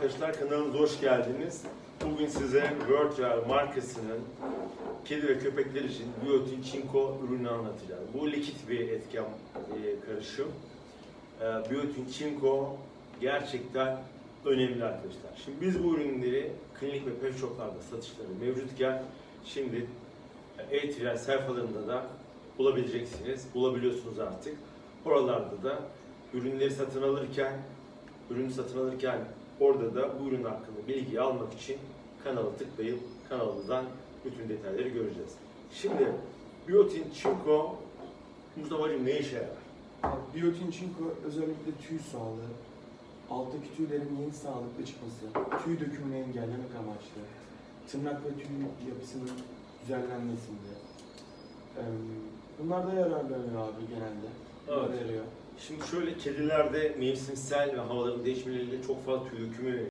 arkadaşlar kanalımıza hoş geldiniz. Bugün size Virtual markasının kedi ve köpekler için Biotin Çinko ürünü anlatacağım. Bu likit bir etken e, karışım. E, Biotin Çinko gerçekten önemli arkadaşlar. Şimdi biz bu ürünleri klinik ve pet shoplarda satışları mevcutken şimdi e-ticaret sayfalarında da bulabileceksiniz. Bulabiliyorsunuz artık. Oralarda da ürünleri satın alırken ürünü satın alırken orada da bu ürün hakkında bilgiyi almak için kanala tıklayıp kanalımızdan bütün detayları göreceğiz. Şimdi Biotin Çinko Mustafa'cığım ne işe yarar? Biotin Çinko özellikle tüy sağlığı, alttaki tüylerin yeni sağlıklı çıkması, tüy dökümünü engellemek amaçlı, tırnak ve tüy yapısının düzenlenmesinde. Bunlar da yararlanıyor abi genelde. Evet. Şimdi şöyle kedilerde mevsimsel ve havaların değişmeleriyle çok fazla tüy dökümü